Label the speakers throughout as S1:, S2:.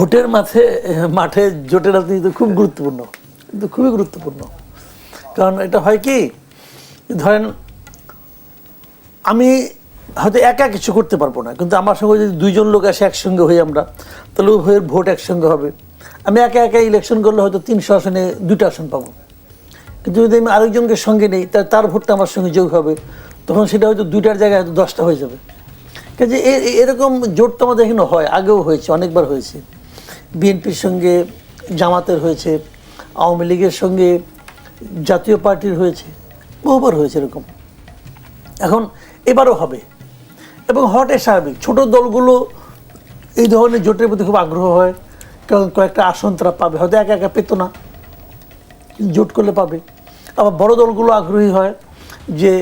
S1: ভোটের মাঠে মাঠে জোটের রাজনীতি খুব গুরুত্বপূর্ণ, কিন্তু খুবই গুরুত্বপূর্ণ। কারণ এটা হয় কি ধরেন, আমি হয়তো একা কিছু করতে পারব না, কিন্তু আমার সঙ্গে যদি দুইজন লোক আসে একসঙ্গে হই আমরা, তাহলে উভয়ের ভোট একসঙ্গে হবে। আমি একা একা ইলেকশন করলে হয়তো তিনশো আসনে দুটো আসন পাবো। কিন্তু যদি আমি আরেকজনকে সঙ্গে নেই তার তার ভোটটা আমার সঙ্গে যোগ হবে, তখন সেটা হয়তো দুইটার জায়গায় হয়তো দশটা হয়ে যাবে। কাজে এরকম জোট তো আমাদের এখানে হয়, আগেও হয়েছে, অনেকবার হয়েছে। বিএনপির সঙ্গে জামাতের হয়েছে, আওয়ামী লীগের সঙ্গে জাতীয় পার্টির হয়েছে, বহুবার হয়েছে এরকম। এখন এবারও হবে। এবং হওয়াটাই স্বাভাবিক। ছোট দলগুলো এই ধরনের জোটের প্রতি খুব আগ্রহ হয়, কারণ কয়েকটা আসন তারা পাবে। হয়তো একা একা পেতো না জোট করলে পাবে। আবার বড় দলগুলো আগ্রহী হয় যে,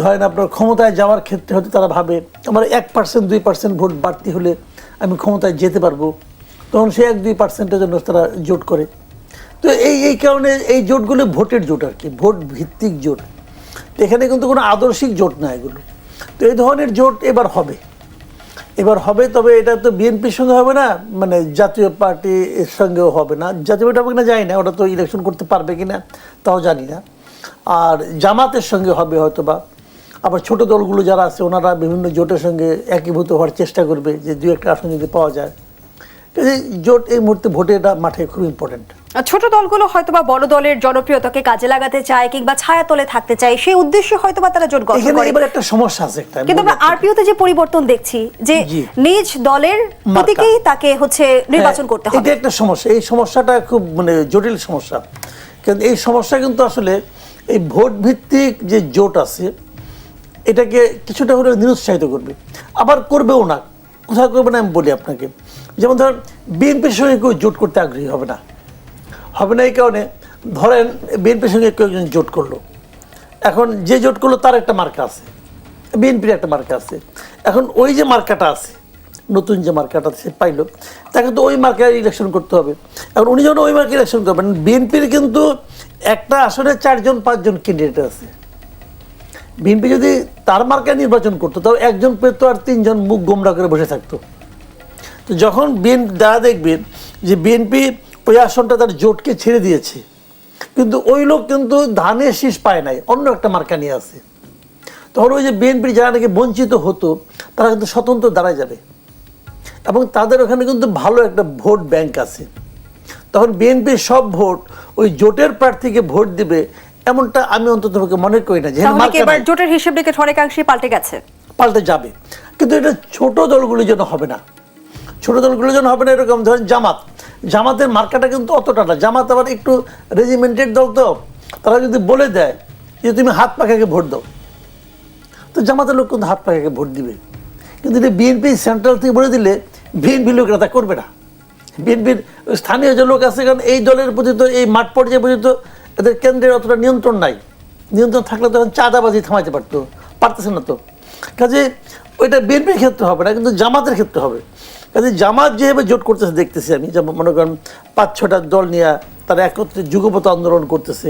S1: ধরেন আপনার ক্ষমতায় যাওয়ার ক্ষেত্রে হয়তো তারা ভাবে, আমার এক পার্সেন্ট দুই পার্সেন্ট ভোট বাড়তি হলে আমি ক্ষমতায় যেতে পারব। তখন সে এক দুই পার্সেন্টের জন্য তারা জোট করে। তো এই এই কারণে এই জোটগুলো ভোটের জোট আর কি, ভোট ভিত্তিক জোট। এখানে কিন্তু কোনো আদর্শিক জোট না এগুলো। তো এই ধরনের জোট এবার হবে। এবার হবে, তবে এটা তো বিএনপির সঙ্গে হবে না মানে জাতীয় পার্টির সঙ্গেও হবে না। জাতীয় পার্টি হবে কিনা জানি না, ওটা তো ইলেকশন করতে পারবে কিনা তাও জানি না। আর জামাতের সঙ্গে হবে হয়তো বা আবার ছোট দলগুলো যারা আছে, ওনারা বিভিন্ন জোটের সঙ্গে একীভূত হওয়ার চেষ্টা করবে যে দু একটা আসন যদি পাওয়া যায়। জোট এই মুহূর্তে ভোটেটা মাঠে খুব ইম্পর্টেন্ট
S2: ছোট দলগুলো হয়তোবা বড় দলের জনপ্রিয়তাকে কাজে লাগাতে চায় কিংবা ছায়াতলে থাকতে চায় সেই উদ্দেশ্যে হয়তোবা তারা জোট গঠন করে।
S1: এবার একটা সমস্যা আছে একটা
S2: কিন্তু আমরা আরপিওতে যে পরিবর্তন দেখছি যে নিজ দলের প্রতীকেই তাকে হচ্ছে নির্বাচন
S1: হ্যাঁ,
S2: করতে হবে।
S1: এটা একটা সমস্যা। এই সমস্যাটা খুব মানে জটিল সমস্যা। কিন্তু এই সমস্যা কিন্তু আসলে এই ভোট ভিত্তিক যে জোট আছে এটাকে কিছুটা হলে নিরুৎসাহিত করবে। আবার করবেও না। কোথাও করবে না আমি বলি আপনাকে। যেমন ধরেন, বিএনপির সঙ্গে কেউ জোট করতে আগ্রহী হবে না। হবে না এই কারণে, ধরেন, বিএনপির সঙ্গে কেউ একজন জোট করল। এখন যে জোট করল, তার একটা মার্কা আছে। বিএনপির একটা মার্কা আছে। এখন ওই যে মার্কাটা আছে, নতুন যে মার্কাটা সে পাইলো, তাকে তো ওই মার্কায় ইলেকশন করতে হবে। এখন উনি যখন ওই মার্কে ইলেকশন করবেন, বিএনপির কিন্তু একটা আসলে চারজন, পাঁচজন ক্যান্ডিডেট আছে। বিএনপি যদি তার মার্কায় নির্বাচন করতো তাও একজন পেতো আর তিনজন মুখ গোমরা করে বসে থাকতো। তো যখন বিএনপি যারা দেখবেন যে বিএনপি ওই আসনটা তার জোটকে ছেড়ে দিয়েছে কিন্তু ওই লোক কিন্তু ধানের শীষ পায় নাই অন্য একটা মার্কা নিয়ে আসে তখন ওই যে বিএনপির যারা নাকি বঞ্চিত হতো তারা কিন্তু স্বতন্ত্র দাঁড়ায় যাবে। এবং তাদের ওখানে কিন্তু ভালো একটা ভোট ব্যাংক আছে। তখন বিএনপির সব ভোট ওই জোটের প্রার্থীকে ভোট দিবে এমনটা আমি অন্তত মনে করি না যে।
S2: জোটের হিসেব অনেকাংশে পাল্টে গেছে?
S1: পাল্টে যাবে। কিন্তু এটা ছোট দলগুলির জন্য হবে না। ছোট দলগুলোর জন্য হবে না এরকম। ধরেন জামাত। জামাতের মার্কাটা কিন্তু অতটা না। জামাত আবার একটু রেজিমেন্টেড দল তো। তারা যদি বলে দেয় যে তুমি হাত পাখাকে ভোট দাও, তো জামাতের লোক কিন্তু হাত পাখাকে ভোট দিবে। কিন্তু এটা বিএনপি সেন্ট্রাল থেকে বলে দিলে বিএনপি লোকেরা তা করবে না। বিএনপির স্থানীয় যে লোক আছে, কারণ এই দলের প্রতি তো, এই মাঠ পর্যায়ে পর্যন্ত এদের কেন্দ্রের অতটা নিয়ন্ত্রণ নাই। নিয়ন্ত্রণ থাকলে তখন চাঁদাবাজি থামাইতে পারতো, পারতেছে না তো। কাজে ওইটা বিএনপির ক্ষেত্রে হবে না, কিন্তু জামাতের ক্ষেত্রে হবে। কাজে জামাত যেভাবে জোট করতেছে, দেখতেছি আমি, যেমন মনে করেন পাঁচ ছটা দল নিয়ে তারা একত্রে যুগপথ আন্দোলন করতেছে।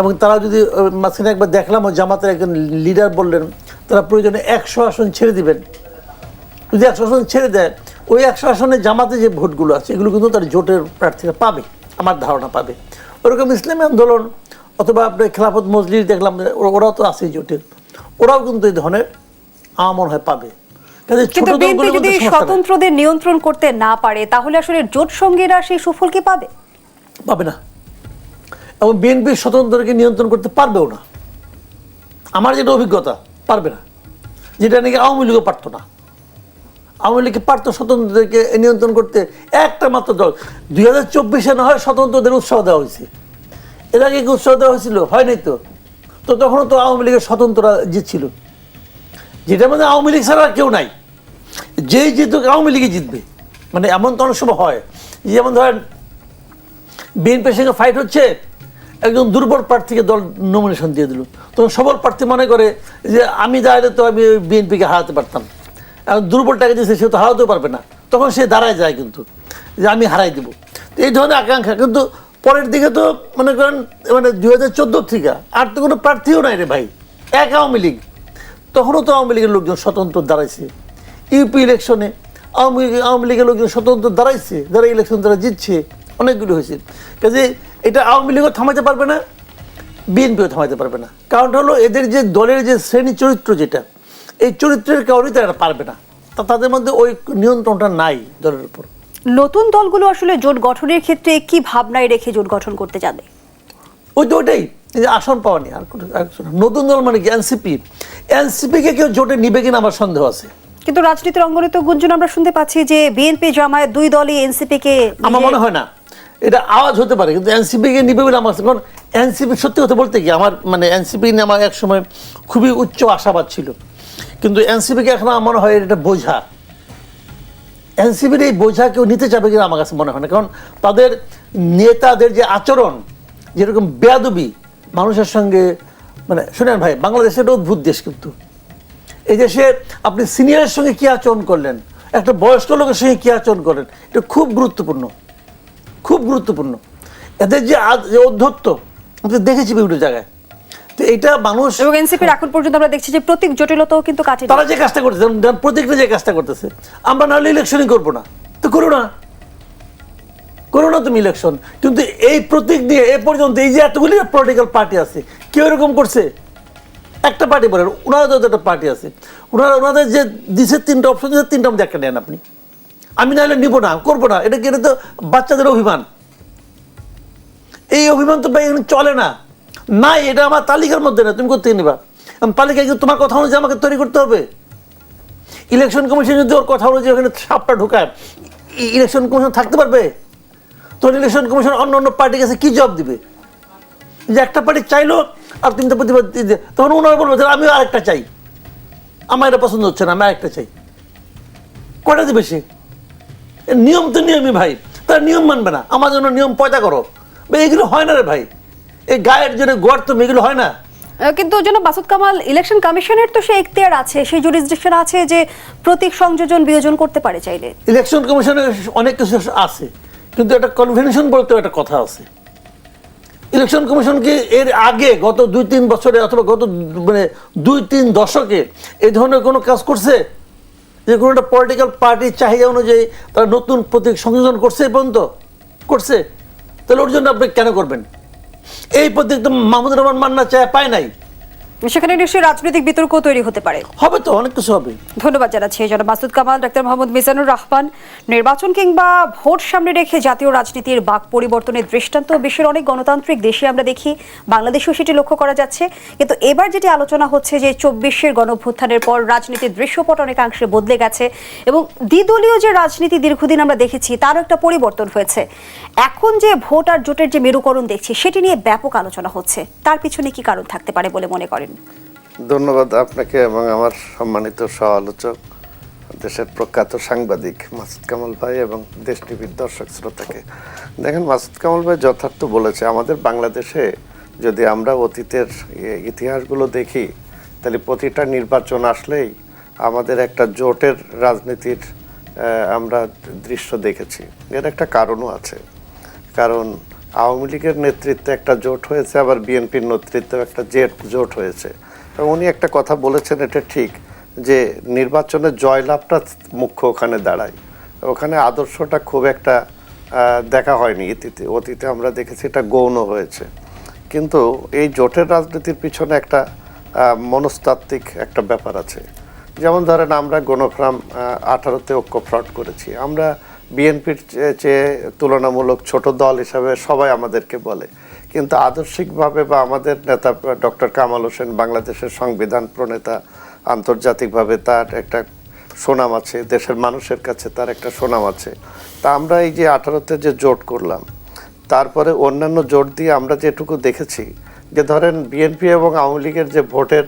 S1: এবং তারা যদি মাঝখানে একবার দেখলাম জামাতের একজন লিডার বললেন, তারা প্রয়োজনে একশো আসন ছেড়ে দিবেন। যদি একশো আসন ছেড়ে দেয়, ওই একশো আসনে জামাতে যে ভোটগুলো আছে, এগুলো কিন্তু তার জোটের প্রার্থীরা পাবে, আমার ধারণা পাবে। ওরকম ইসলামী আন্দোলন অথবা আপনার খেলাফত মজলিস দেখলাম ওরাও তো আছে জোটের। ওরাও কিন্তু এই ধরনের আমার মনে হয়, পাবে।
S2: কিন্তু বিএনপি যদি। স্বতন্ত্রদের নিয়ন্ত্রণ করতে না পারে তাহলে আসলে জোট সঙ্গীরা সেই সুফল কি পাবে?
S1: পাবে না। এবং বিএনপি স্বতন্ত্রকে নিয়ন্ত্রণ করতে পারবেও না। আমার যেটা অভিজ্ঞতা পারবে না। যেটা নাকি আওয়ামী লীগও পারতো না। আওয়ামী লীগকে পারতো স্বতন্ত্রদেরকে নিয়ন্ত্রণ করতে একটা মাত্র দল। দুই হাজার চব্বিশে না হয় স্বতন্ত্রদের উৎসাহ দেওয়া হয়েছে। এর আগে কি উৎসাহ দেওয়া হয়েছিল? হয়নি তো। তো তখনও তো আওয়ামী লীগের স্বতন্ত্ররা জিতছিল। যেটা মানে আওয়ামী লীগ ছাড়া আর কেউ নাই। যেই জিতুক, আওয়ামী লীগই জিতবে। মানে এমন তো অনেক সময় হয়, যেমন ধরেন, বিএনপির সঙ্গে ফাইট হচ্ছে, একজন দুর্বল প্রার্থীকে দল নমিনেশন দিয়ে দিল। তখন সবল প্রার্থী মনে করে যে, আমি দাঁড়ালে তো আমি বিএনপিকে হারাতে পারতাম। এখন দুর্বলটাকে দিয়েছে সে তো হারাতেও পারবে না। তখন সে দাঁড়ায় যায় কিন্তু, যে, আমি হারাই দেবো। তো এই ধরনের আকাঙ্ক্ষা। কিন্তু পরের দিকে তো মনে করেন মানে দুই হাজার চোদ্দোর থেকে আর তো কোনো প্রার্থীও নাই রে ভাই, এক আওয়ামী লীগ। তখনও তো আওয়ামী লীগের লোকজন স্বতন্ত্র দাঁড়াইছে। ইউপি ইলেকশনে আওয়ামী লীগ- আওয়ামী লীগের লোকজন স্বতন্ত্র দাঁড়াইছে যারা ইলেকশন তারা জিতছে অনেকগুলো হয়েছে। কাজে এটা আওয়ামী লীগও থামাতে পারবে না বিএনপিও থামাতে পারবে না। কারণটা হলো এদের যে দলের যে শ্রেণি চরিত্র যেটা এই চরিত্রের কারণেই তারা পারবে না। তা তাদের মধ্যে ওই নিয়ন্ত্রণটা নাই দলের উপর।
S2: নতুন দলগুলো আসলে জোট গঠনের ক্ষেত্রে কি ভাবনায় রেখে জোট গঠন করতে যাবে
S1: ওই তো ওইটাই এই যে আসন পাওয়া নেই আর। নতুন দল মানে কি এনসিপি এনসিপিকে কেউ জোটে নিবে কিনা আমার সন্দেহ আছে।
S2: কিন্তু রাজনীতির অঙ্গনে তো গুঞ্জন আমরা শুনতে পাচ্ছি যে বিএনপি জামায়াত দুই দলই এনসিপি কে
S1: আমার মনে হয় না। এটা আওয়াজ হতে পারে কিন্তু এনসিপি কে নিবে বলে আমার কারণ এনসিপি সত্যি কথা বলতে কি আমার মানে এনসিপি নিয়ে আমার এক সময় খুবই উচ্চ আশাবাদ ছিল। কিন্তু এনসিপি কে এখন আমার মনে হয় এটা বোঝা। এনসিপির এই বোঝা কেউ নিতে চাবে কিনা আমার কাছে মনে হয় না। কারণ তাদের নেতাদের যে আচরণ যেরকম বেয়াদবি মানুষের সঙ্গে মানে শুনেন ভাই বাংলাদেশ একটা অদ্ভুত দেশ কিন্তু। এই দেশে আপনি সিনিয়রের সঙ্গে কি আচরণ করলেন? একটা বয়স্ক লোকের সঙ্গে কি আচরণ করলেন? এটা খুব গুরুত্বপূর্ণ। খুব গুরুত্বপূর্ণ। এদের যে অধ্যত্ত আমি দেখেছি বিভিন্ন জায়গায়। তো এটা মানুষ
S2: এবং এনসিপির এখন পর্যন্ত আমরা দেখছি যে প্রতীক জটিলতাও কিন্তু কাটেনি
S1: তারা যে কাজটা করতেছে প্রত্যেকটা যে কাজটা করতেছে আমরা নাহলে ইলেকশনই করব না। তো করো না। করো না তুমি ইলেকশন কিন্তু এই প্রতীক দিয়ে এ পর্যন্ত এই যে এতগুলি পলিটিক্যাল পার্টি আছে কেউ এরকম করছে? একটা পার্টি বলেন ওনাদের তো একটা পার্টি আছে। ওনারা ওনাদের যে দিছে তিনটা অপশন দিচ্ছে তিনটা মধ্যে একটা নেন আপনি। আমি নাহলে নিব না, করব না, এটা কি, এটা তো বাচ্চাদের অভিমান। এই অভিমান তো ভাই চলে না। নাই, এটা আমার তালিকার মধ্যে না, তুমি করতে নিবা? আমি তালিকায় কি তোমার কথা অনুযায়ী আমাকে তৈরি করতে হবে। ইলেকশন কমিশন যদি ওর কথা অনুযায়ী ওখানে সাপটা ঢুকায় ইলেকশন কমিশন থাকতে পারবে? তখন ইলেকশন কমিশন অন্য অন্য পার্টির কাছে কী জব দিবে? যে একটা পার্টি চাইলো আর তিনটা প্রতিবাদ তখন ওনারা বলবে যে আমিও আরেকটা চাই। আমার এটা পছন্দ হচ্ছে না আমি আরেকটা চাই। কটা দিবে সে? নিয়ম তো নিয়মই ভাই। তার নিয়ম মানবে না। আমার জন্য নিয়ম পয়দা করো। বা এগুলো হয় না রে ভাই। এই গায়ের জন্য গোয়ার তো এগুলো হয় না।
S2: কিন্তু যেন বাসুদ কামাল ইলেকশন কমিশনের তো সে এখতিয়ার আছে সেই জুরিসডিকশন আছে যে প্রতীক সংযোজন বিয়োজন করতে পারে চাইলে।
S1: ইলেকশন কমিশনের অনেক কিছু আছে। কিন্তু একটা কনভেনশন বলতে একটা কথা আছে। ইলেকশন কমিশন কি এর আগে গত দুই তিন বছরে অথবা গত মানে দুই তিন দশকে এই ধরনের কোনো কাজ করছে? যে কোনো একটা পলিটিক্যাল পার্টির চাহিদা অনুযায়ী তারা নতুন প্রতীক সংযোজন করছে এই পর্যন্ত? করছে? তাহলে ওর জন্য আপনি কেন করবেন? এই প্রতীক তো মাহমুদুর রহমান মান্না চায়, পায় নাই।
S2: সেখানে নিশ্চয়ই রাজনৈতিক বিতর্ক তৈরি হতে পারে।
S1: হবে তো অনেক কিছু হবে।
S2: ধন্যবাদ জানাচ্ছি। জনাব মাসুদ কামাল ডাক্তার মোহাম্মদ মিজানুর রহমান নির্বাচন কিংবা ভোট সামনে রেখে জাতীয় রাজনীতির বাক পরিবর্তনের দৃষ্টান্ত বিশ্বের অনেক গণতান্ত্রিক দেশে আমরা দেখি বাংলাদেশেও সেটি লক্ষ্য করা যাচ্ছে। কিন্তু এবার যেটি আলোচনা হচ্ছে যে চব্বিশের গণভ্যুত্থানের পর রাজনীতির দৃশ্যপট অনেকাংশে বদলে গেছে এবং দ্বিদলীয় যে রাজনীতি দীর্ঘদিন আমরা দেখেছি তারও একটা পরিবর্তন হয়েছে। এখন যে ভোট আর জোটের যে মেরুকরণ দেখছি সেটি নিয়ে ব্যাপক আলোচনা হচ্ছে। তার পিছনে কি কারণ থাকতে পারে বলে মনে করেন?
S3: ধন্যবাদ আপনাকে এবং আমার সম্মানিত সহ দেশের প্রখ্যাত সাংবাদিক মাসুদ কামাল ভাই এবং দেশ টিভির দর্শক শ্রোতাকে। দেখেন, মাসুদ কামাল ভাই যথার্থ বলেছে, আমাদের বাংলাদেশে যদি আমরা অতীতের ইতিহাসগুলো দেখি, তাহলে প্রতিটা নির্বাচন আসলেই আমাদের একটা জোটের রাজনীতির আমরা দৃশ্য দেখেছি। এর একটা কারণও আছে। কারণ আওয়ামী লীগের নেতৃত্বে একটা জোট হয়েছে, আবার বিএনপির নেতৃত্বে একটা জেট জোট হয়েছে। উনি একটা কথা বলেছেন, এটা ঠিক, যে নির্বাচনে জয়লাভটা মুখ্য ওখানে দাঁড়ায়। ওখানে আদর্শটা খুব একটা দেখা হয়নি অতীতে অতীতে আমরা দেখেছি এটা গৌণ হয়েছে। কিন্তু এই জোটের রাজনীতির পিছনে একটা মনস্তাত্ত্বিক একটা ব্যাপার আছে। যেমন ধরেন আমরা গণফ্রাম আঠারোতে ঐক্য ফ্রড করেছি। আমরা বিএনপির চেয়ে তুলনামূলক ছোট দল হিসাবে সবাই আমাদেরকে বলে। কিন্তু আদর্শিকভাবে বা আমাদের নেতা ডক্টর কামাল হোসেন বাংলাদেশের সংবিধান প্রণেতা আন্তর্জাতিকভাবে তার একটা সুনাম আছে, দেশের মানুষের কাছে তার একটা সুনাম আছে। তা আমরা এই যে আঠারোতে যে জোট করলাম, তারপরে অন্যান্য জোট দিয়ে আমরা যেটুকু দেখেছি, যে ধরেন বিএনপি এবং আওয়ামী লীগের যে ভোটের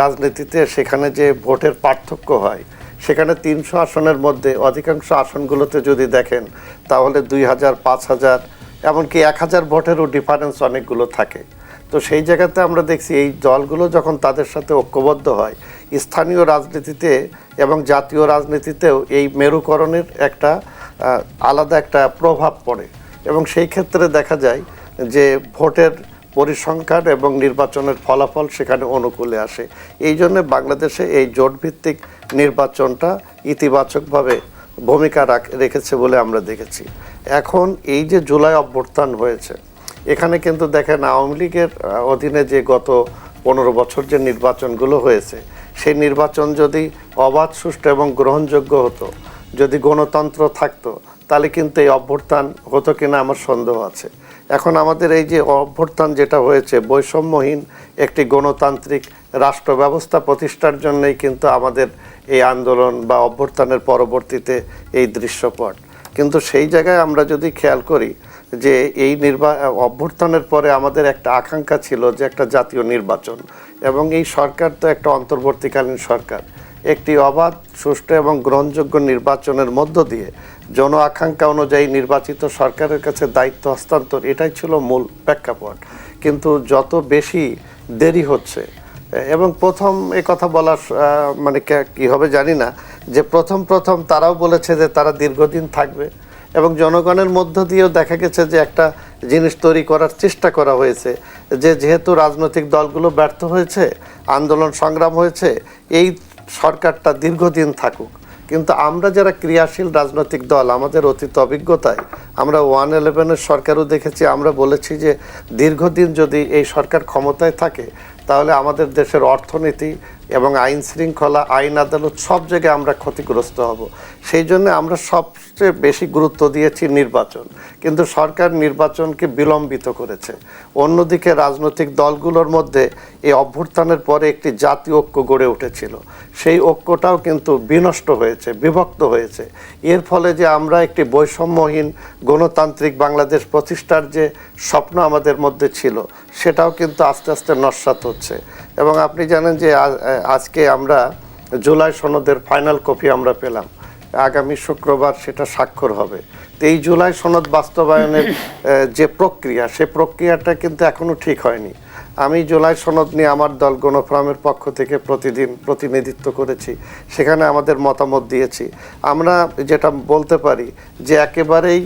S3: রাজনীতিতে সেখানে যে ভোটের পার্থক্য হয় সেখানে তিনশো আসনের মধ্যে অধিকাংশ আসনগুলোতে যদি দেখেন, তাহলে দুই হাজার, পাঁচ হাজার, এমনকি এক হাজার ভোটেরও ডিফারেন্স অনেকগুলো থাকে। তো সেই জায়গাতে আমরা দেখছি এই দলগুলো যখন তাদের সাথে ঐক্যবদ্ধ হয়, স্থানীয় রাজনীতিতে এবং জাতীয় রাজনীতিতেও এই মেরুকরণের একটা আলাদা একটা প্রভাব পড়ে। এবং সেই ক্ষেত্রে দেখা যায় যে ভোটের পরিসংখ্যান এবং নির্বাচনের ফলাফল সেখানে অনুকূলে আসে। এই জন্য বাংলাদেশে এই জোটভিত্তিক নির্বাচনটা ইতিবাচকভাবে ভূমিকা রাখ- রেখেছে বলে আমরা দেখেছি। এখন এই যে জুলাই অভ্যর্থান হয়েছে, এখানে কিন্তু দেখেন আওয়ামী লীগের অধীনে যে গত পনেরো বছর যে নির্বাচনগুলো হয়েছে, সেই নির্বাচন যদি অবাধ, সুষ্ঠু এবং গ্রহণযোগ্য হতো, যদি গণতন্ত্র থাকতো, তাহলে কিন্তু এই অভ্যর্থান হতো কিনা আমার সন্দেহ আছে। এখন আমাদের এই যে অভ্যুত্থান যেটা হয়েছে, বৈষম্যহীন একটি গণতান্ত্রিক রাষ্ট্র ব্যবস্থা প্রতিষ্ঠার জন্যই কিন্তু আমাদের এই আন্দোলন বা অভ্যর্থানের পরবর্তীতে এই দৃশ্যপট। কিন্তু সেই জায়গায় আমরা যদি খেয়াল করি যে এই নির্বা, অভ্যুত্থানের পরে আমাদের একটা আকাঙ্ক্ষা ছিল যে একটা জাতীয় নির্বাচন এবং এই সরকার তো একটা অন্তর্বর্তীকালীন সরকার। একটি অবাধ, সুষ্ঠু এবং গ্রহণযোগ্য নির্বাচনের মধ্য দিয়ে জন আকাঙ্ক্ষা অনুযায়ী নির্বাচিত সরকারের কাছে দায়িত্ব হস্তান্তর, এটাই ছিল মূল প্রেক্ষাপট। কিন্তু যত বেশি দেরি হচ্ছে, এবং প্রথম এই কথা বলার মানে কি হবে জানি না, যে প্রথম প্রথম তারাও বলেছে যে তারা দীর্ঘদিন থাকবে এবং জনগণের মধ্য দিয়েও দেখা গেছে যে একটা জিনিস তৈরি করার চেষ্টা করা হয়েছে, যে যেহেতু রাজনৈতিক দলগুলো ব্যর্থ হয়েছে, আন্দোলন সংগ্রাম হয়েছে, এই সরকারটা দীর্ঘদিন থাকুক। কিন্তু আমরা যারা ক্রিয়াশীল রাজনৈতিক দল, আমাদের অতীত অভিজ্ঞতায় আমরা ওয়ান ইলেভেনের সরকারও দেখেছি, আমরা বলেছি যে দীর্ঘদিন যদি এই সরকার ক্ষমতায় থাকে, তাহলে আমাদের দেশের অর্থনীতি এবং আইন শৃঙ্খলা, আইন আদালত সব জায়গায় আমরা ক্ষতিগ্রস্ত হব। সেই জন্য আমরা সবচেয়ে বেশি গুরুত্ব দিয়েছি নির্বাচন। কিন্তু সরকার নির্বাচনকে বিলম্বিত করেছে। অন্যদিকে রাজনৈতিক দলগুলোর মধ্যে এই অভ্যুত্থানের পরে একটি জাতীয় ঐক্য গড়ে উঠেছিল। সেই ঐক্যটাও কিন্তু বিনষ্ট হয়েছে, বিভক্ত হয়েছে। এর ফলে যে আমরা একটি বৈষম্যহীন গণতান্ত্রিক বাংলাদেশ প্রতিষ্ঠার যে স্বপ্ন আমাদের মধ্যে ছিল সেটাও কিন্তু আস্তে আস্তে নস্বাত হচ্ছে। এবং আপনি জানেন যে আজকে আমরা জুলাই সনদের ফাইনাল কপি আমরা পেলাম। আগামী শুক্রবার সেটা স্বাক্ষর হবে। তো এই জুলাই সনদ বাস্তবায়নের যে প্রক্রিয়া সে প্রক্রিয়াটা কিন্তু এখনও ঠিক হয়নি। আমি জুলাই সনদ নিয়ে আমার দল গণফোরামের পক্ষ থেকে প্রতিদিন প্রতিনিধিত্ব করেছি। সেখানে আমাদের মতামত দিয়েছি। আমরা যেটা বলতে পারি যে একেবারেই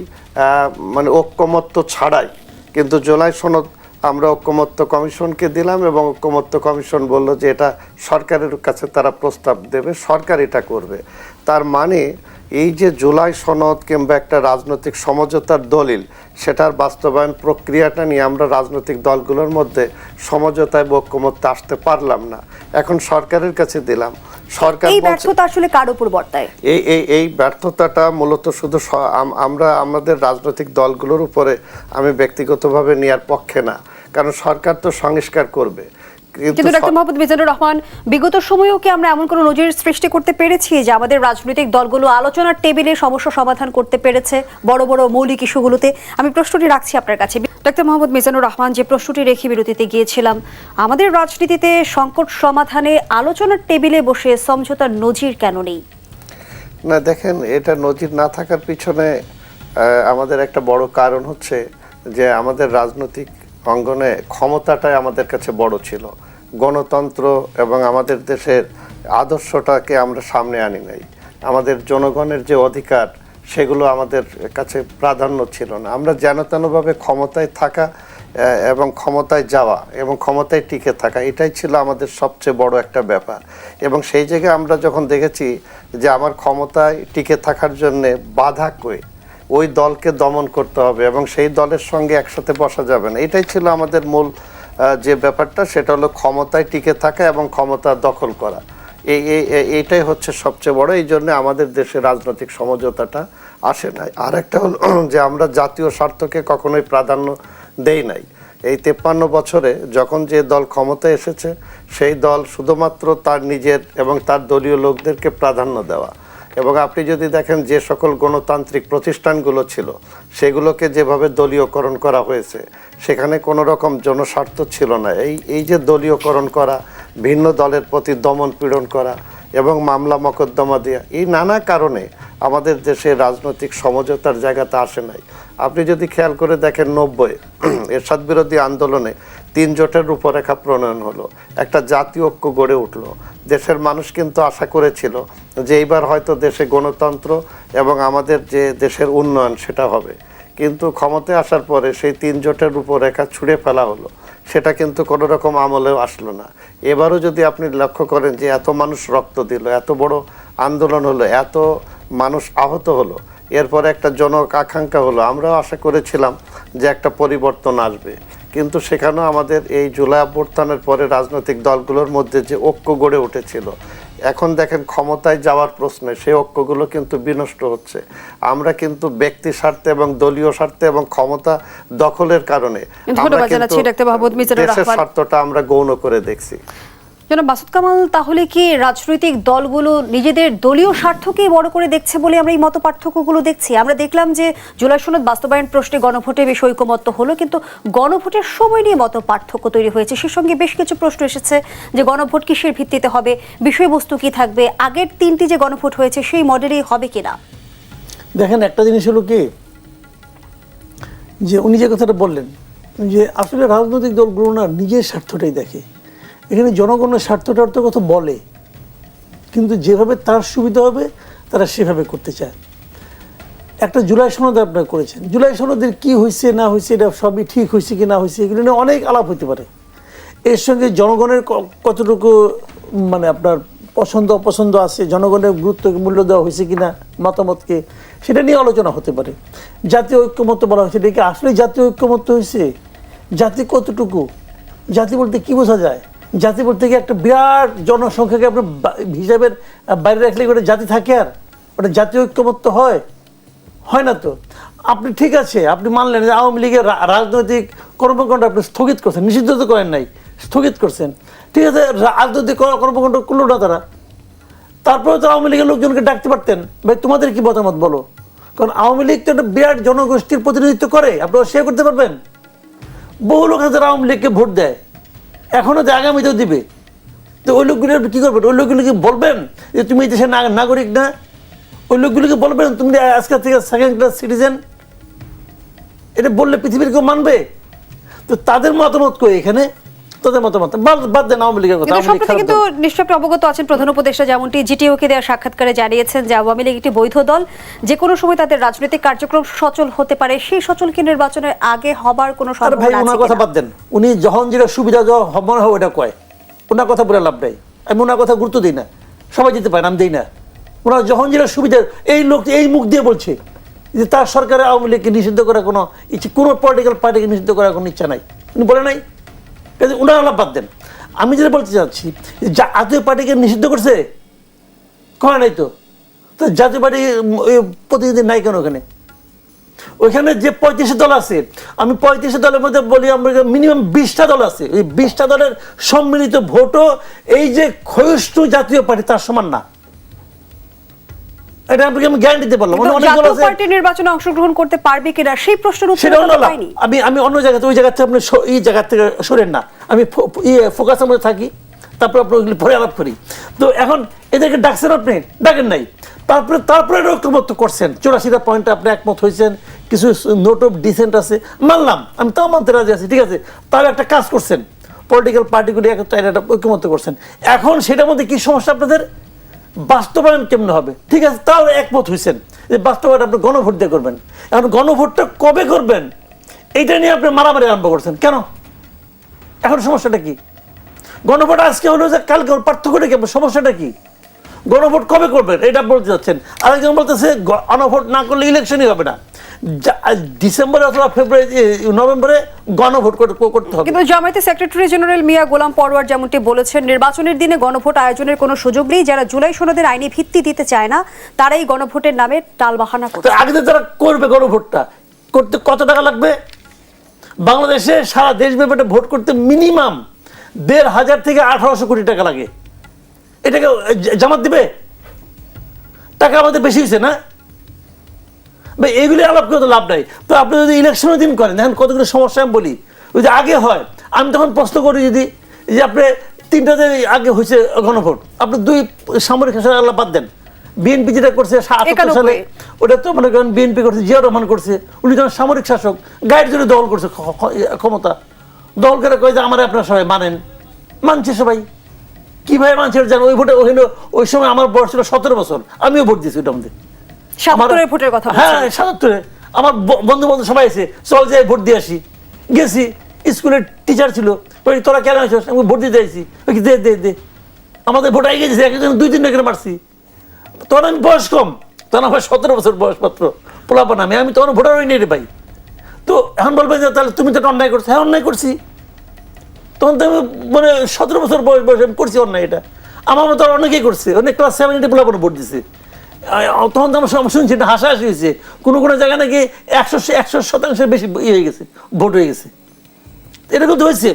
S3: মানে ঐক্যমত্য ছাড়াই কিন্তু জুলাই সনদ আমরা ঐক্যমত্য কমিশনকে দিলাম এবং ঐক্যমত্য কমিশন বলল যে এটা সরকারের কাছে তারা প্রস্তাব দেবে সরকার এটা করবে। তার মানে এই যে জুলাই সনদ কিংবা একটা রাজনৈতিক সমঝোতার দলিল সেটার বাস্তবায়ন প্রক্রিয়াটা নিয়ে আমরা রাজনৈতিক দলগুলোর মধ্যে সমঝোতায় ঐক্যমত্যে আসতে পারলাম না। এখন সরকারের কাছে দিলাম। সরকার
S2: এই
S3: বলছে-
S2: ব্যর্থতা আসলে কার উপর বর্তায়?
S3: এই এই এই ব্যর্থতাটা মূলত শুধু আমরা আমাদের রাজনৈতিক দলগুলোর উপরে আমি ব্যক্তিগতভাবে নেওয়ার পক্ষে না। কারণ সরকার তো সংস্কার করবে। কিন্তু
S2: ডক্টর মোহাম্মদ মিজানুর রহমান বিগত সময়েও কি আমরা এমন কোনো নজির সৃষ্টি করতে পেরেছি যে আমাদের রাজনৈতিক দলগুলো আলোচনার টেবিলে সমস্যা সমাধান করতে পেরেছে বড় বড় মৌলিক ইস্যুগুলোতে? আমি প্রশ্নটি রাখছি আপনার কাছে। ডক্টর মোহাম্মদ মিজানুর রহমান যে প্রশ্নটি রেখে বিরতিতে গিয়েছিলাম আমাদের রাজনীতিতে সংকট সমাধানে আলোচনার টেবিলে বসে সমঝোতার নজির কেন নেই?
S3: না দেখেন এটা নজির না থাকার পিছনে আহ, আমাদের একটা বড় কারণ হচ্ছে যে আমাদের রাজনৈতিক অঙ্গনে ক্ষমতাটাই আমাদের কাছে বড় ছিল। গণতন্ত্র এবং আমাদের দেশের আদর্শটাকে আমরা সামনে আনি নাই। আমাদের জনগণের যে অধিকার, সেগুলো আমাদের কাছে প্রাধান্য ছিল না। আমরা যেন তেনভাবে ক্ষমতায় থাকা এবং ক্ষমতায় যাওয়া, এবং ক্ষমতায় টিকে থাকা, এটাই ছিল আমাদের সবচেয়ে বড় একটা ব্যাপার। এবং সেই জায়গায় আমরা যখন দেখেছি যে আমার ক্ষমতায় টিকে থাকার জন্যে বাধা কই ওই দলকে দমন করতে হবে এবং সেই দলের সঙ্গে একসাথে বসা যাবে না। এটাই ছিল আমাদের মূল যে ব্যাপারটা, সেটা হলো ক্ষমতায় টিকে থাকা এবং ক্ষমতা দখল করা। এই এই- এই- এইটাই হচ্ছে সবচেয়ে বড়। এই জন্য আমাদের দেশে রাজনৈতিক সমঝোতাটা আসে নাই। আর একটা হলো যে আমরা জাতীয় স্বার্থকে কখনোই প্রাধান্য দেই নাই। এই তেপ্পান্ন বছরে যখন যে দল ক্ষমতায় এসেছে, সেই দল শুধুমাত্র তার নিজের এবং তার দলীয় লোকদেরকে প্রাধান্য দেওয়া। এবং আপনি যদি দেখেন যে সকল গণতান্ত্রিক প্রতিষ্ঠানগুলো ছিল, সেগুলোকে যেভাবে দলীয়করণ করা হয়েছে, সেখানে কোনো রকম জনস্বার্থ ছিল না। এই এই যে দলীয়করণ করা, ভিন্ন দলের প্রতি দমন পীড়ন করা এবং মামলা মকদ্দমা দেওয়া এই নানা কারণে আমাদের দেশে রাজনৈতিক সমঝোতার জায়গাতে আসে নাই। আপনি যদি খেয়াল করে দেখেন নব্বই, এরশাদ বিরোধী আন্দোলনে তিন জোটের রূপরেখা প্রণয়ন হলো। একটা জাতীয় ঐক্য গড়ে উঠল। দেশের মানুষ কিন্তু আশা করেছিল যে এইবার হয়তো দেশে গণতন্ত্র এবং আমাদের যে দেশের উন্নয়ন সেটা হবে। কিন্তু ক্ষমতায় আসার পরে সেই তিন জোটের রূপরেখা ছুঁড়ে ফেলা হলো। সেটা কিন্তু কোনো রকম আমলেও আসলো না। এবারও যদি আপনি লক্ষ্য করেন যে এত মানুষ রক্ত দিল, এত বড় আন্দোলন হলো, এত মানুষ আহত হলো, এরপরে একটা জনক আকাঙ্ক্ষা হলো, আমরাও আশা করেছিলাম যে একটা পরিবর্তন আসবে। কিন্তু সেখানেও আমাদের এই জুলাই অভ্যর্থনের পরে রাজনৈতিক দলগুলোর মধ্যে যে ঐক্য গড়ে উঠেছিল এখন দেখেন ক্ষমতায় যাওয়ার প্রশ্নে সেই ঐক্যগুলো কিন্তু বিনষ্ট হচ্ছে। আমরা কিন্তু ব্যক্তি স্বার্থে এবং দলীয় স্বার্থে এবং ক্ষমতা দখলের কারণে আমরা কিন্তু দেশের স্বার্থটা আমরা গৌণ করে দেখছি।
S2: জনাব মাসুদ কামাল, তাহলে কি রাজনৈতিক দলগুলো নিজেদের দলীয় স্বার্থকেই বড় করে দেখছে বলে আমরা এই মত পার্থক্যগুলো দেখছি? আমরা দেখলাম যে জুলাই সনদ বাস্তবায়ন প্রশ্নে গণভোটে বেশ ঐকমত্য হলো, কিন্তু গণভোটের সময় নিয়ে মত পার্থক্য তৈরি হয়েছে। সে সঙ্গে বেশ কিছু প্রশ্ন এসেছে যে গণভোট কিসের ভিত্তিতে হবে, বিষয়বস্তু কি থাকবে, আগের তিনটি যে গণভোট হয়েছে সেই মডেলেই হবে কিনা?
S1: দেখেন, একটা জিনিস হলো কি, যে উনি যে কথাটা বললেন, যে আসলে রাজনৈতিক দলগুলো না নিজের স্বার্থটাই দেখে। এখানে জনগণের স্বার্থটার তো কথা বলে। কিন্তু যেভাবে তার সুবিধা হবে, তারা সেভাবে করতে চায়। একটা জুলাই সনদ আপনারা করেছেন। জুলাই সনদের কি হয়েছে না হয়েছে এটা সবই ঠিক হয়েছে কি না হয়েছে এগুলো নিয়ে অনেক আলাপ হতে পারে। এর সঙ্গে জনগণের কতটুকু মানে আপনার পছন্দ, অপছন্দ আছে, জনগণের গুরুত্বকে মূল্য দেওয়া হয়েছে কি না, মতামতকে, সেটা নিয়ে আলোচনা হতে পারে। জাতীয় ঐক্যমত্য বলা হয়েছে, এটা কি আসলে জাতীয় ঐক্যমত্য হয়েছে জাতি কতটুকু? জাতি বলতে কি বোঝা যায়? জাতি বলতে কি একটা বিরাট জনসংখ্যাকে আপনার বা- হিসাবের বাইরে রাখলে ওটা জাতি থাকে আর? ওটা জাতীয় ঐক্যমত্য হয়? হয় না তো? আপনি ঠিক আছে, আপনি মানলেন যে আওয়ামী লীগের রাজনৈতিক কর্মকাণ্ড আপনি স্থগিত করছেন, নিষিদ্ধ তো করেন নাই, স্থগিত করছেন। ঠিক আছে রাজনৈতিক কর- কর্মকাণ্ড করল না তারা। তারপরে তো আওয়ামী লীগের লোকজনকে ডাকতে পারতেন। ভাই, তোমাদের কি মতামত বলো? কারণ আওয়ামী লীগ তো একটা বিরাট জনগোষ্ঠীর প্রতিনিধিত্ব করে, আপনারা শেয়ার করতে পারবেন? বহু লোক আছে আওয়ামী লীগকে ভোট দেয়। এখনও তো আগামীতেও দিবে। তো ওই লোকগুলো আপনি কী করবেন? ওই লোকগুলোকে বলবেন যে তুমি এই দেশের নাগরিক না? ওই লোকগুলোকে বলবেন? তুমি আজকাল থেকে সেকেন্ড ক্লাস সিটিজেন এটা বললে পৃথিবীর কেউ মানবে? তো তাদের মতামত কই এখানে? তাদের মতামত। বাদ বাদ দেন আওয়ামী লীগের কথা।
S2: কিন্তু নিশ্চয় আপনি অবগত আছেন প্রধান উপদেষ্টা যেমনটি জিটিওকে দেওয়া সাক্ষাৎকারে জানিয়েছেন যে আওয়ামী লীগ একটি বৈধ দল। যে কোনো সময় তাদের রাজনৈতিক কার্যক্রম সচল হতে পারে। সেই সচল কি নির্বাচনের আগে হবার কোনো সম্ভাবনা
S1: ওনার
S2: আছে
S1: কথা বাদ দেন। উনি যখন যেটা সুবিধা যখন মনে হয় ওটা কয়। ওনার কথা বলে লাভ নাই। আমি ওনার কথা গুরুত্ব দিই না। সবাই দিতে পারে আমি দিই না। ওনার যখন যেটা সুবিধা এই লোক এই মুখ দিয়ে বলছে যে তার সরকারের আওয়ামী লীগকে নিষিদ্ধ করার কোনো ইচ্ছে কোনো পলিটিক্যাল পার্টিকে নিষিদ্ধ করার কোনো ইচ্ছা নাই। উনি বলে নাই। কাজে আলাপ বাদ দেন। আমি যেটা বলতে চাচ্ছি যে জাতীয় পার্টিকে নিষিদ্ধ করছে? করে নাই তো? তো জাতীয় পার্টি ওই প্রতিনিধি নাই কেন ওখানে? ওইখানে যে পঁয়ত্রিশ দল আছে, আমি পঁয়ত্রিশ দলের মধ্যে বলি, আমরা মিনিমাম বিশটা দল আছে, এই বিশটা দলের সম্মিলিত ভোটও এই যে ক্ষয়িষ্ণু জাতীয় পার্টি, তার সমান না। এটা আপনাকে আমি গ্যারান্টি দিতে পারলাম।
S2: জাতীয় পার্টি নির্বাচনে অংশগ্রহণ করতে পারবে কিনা সেই প্রশ্নের উত্তর। পাইনি।
S1: আমি আমি অন্য জায়গাতে ওই আপনি এই জায়গা থেকে সরেন না। আমি ইয়ে ফোকাসের মধ্যে থাকি। তারপর আপনি ওইগুলি পরে আলাপ করি। তো এখন এদেরকে ডাকছেন আপনি? ডাকেন নাই। তারপরে তারপরে ঐক্যমত্য করছেন। চৌরাশিটা পয়েন্টে আপনি একমত হয়েছেন। কিছু নোট অফ ডিসেন্ট আছে। মানলাম। আমি তাও মানতে রাজি আছি ঠিক আছে। তার একটা কাজ করছেন। পলিটিক্যাল পার্টিগুলি একটা ঐক্যমত্য করছেন। এখন সেটার মধ্যে কি সমস্যা আপনাদের? বাস্তবায়ন কেমন হবে? ঠিক আছে, তাও একমত হয়েছেন যে বাস্তবায়ন আপনি গণভোট দিয়ে করবেন। এখন গণভোটটা কবে করবেন? এইটা নিয়ে আপনি মারামারি আরম্ভ করছেন। কেন? এখন সমস্যাটা কি? গণভোট আজকে হলো যে কালকে পার্থক্যটা কি? সমস্যাটা কি? গণভোট কবে করবেন? এটা বলতে যাচ্ছেন। আরেকজন বলতেছে গণভোট না করলে ইলেকশনই হবে না। ডিসেম্বরে অথবা ফেব্রুয়ারি নভেম্বরে গণভোট করতে করতে হবে।
S2: কিন্তু জামায়াতের সেক্রেটারি জেনারেল মিয়া গোলাম পরওয়ার যেমনটি বলেছেন নির্বাচনের দিনে গণভোট আয়োজনের কোনো সুযোগ নেই। যারা জুলাই সনদের আইনি ভিত্তি দিতে চায় না তারাই গণভোটের নামে টালবাহানা
S1: তো
S2: করছে।
S1: আগে তারা করবে গণভোটটা করতে কত টাকা লাগবে? বাংলাদেশে সারা দেশব্যাপী একটা ভোট করতে মিনিমাম দেড় হাজার থেকে আঠারোশো কোটি টাকা লাগে। এটাকে জামাত দিবে? টাকা আমাদের বেশি হয়েছে না? ভাই এইগুলি আলাপ করে তো লাভ নাই। তো আপনি যদি ইলেকশনের দিন করেন দেখেন কতগুলো সমস্যা আমি বলি। ওই যে আগে হয় আমি তখন প্রশ্ন করি যদি যে আপনি তিনটাতে আগে হয়েছে গণভোট আপনি দুই সামরিক শাসন আল্লাহ বাদ দেন। বিএনপি যেটা করছে আটাত্তর সালে ওটা তো মনে করেন বিএনপি করছে জিয়া রহমান করছে উনি যখন সামরিক শাসক গাইড জন্য দল করছে ক্ষমতা। দল করে কয়ে যে আমার আপনার সবাই মানেন। মানছে সবাই। কীভাবে মানছে জানো? ওই ভোটে ওখানে ওই সময় আমার বয়স ছিল সতেরো বছর আমিও ভোট দিয়েছি ওটা মধ্যে।
S2: সাতাত্তরের ভোটের কথা
S1: হ্যাঁ সাতাত্তরে। আমার বন্ধু বন্ধু সবাই এসে চল যাই ভোট দিয়ে আসি। গেছি স্কুলের টিচার ছিল। ওই তোরা কেন আসিস আমি ভোট দিতে আসি ওই দে দে দে। আমাদের ভোট আগে গেছে একজন দুই তিন করে মারছি। তখন আমি বয়স কম। তখন আমার সতেরো বছর বয়স মাত্র। পোলাপান আমি আমি তখন ভোটার হইনি রে ভাই। তো এখন বলবে যে তাহলে তুমি তো একটা অন্যায় করছ। হ্যাঁ অন্যায় করছি। তখন তো আমি মানে সতেরো বছর বয়স বয়স আমি করছি অন্যায় এটা আমার মতো অনেকেই করছে। অনেক ক্লাস সেভেন এইটে পোলাপান ভোট দিছে। তখন তো আমার শুনছি হচ্ছে হাসা হাসি হয়েছে। কোনো কোনো জায়গায় নাকি একশো একশো শতাংশের বেশি ইয়ে হয়ে গেছে, ভোট হয়ে গেছে। এরকম তো হয়েছে।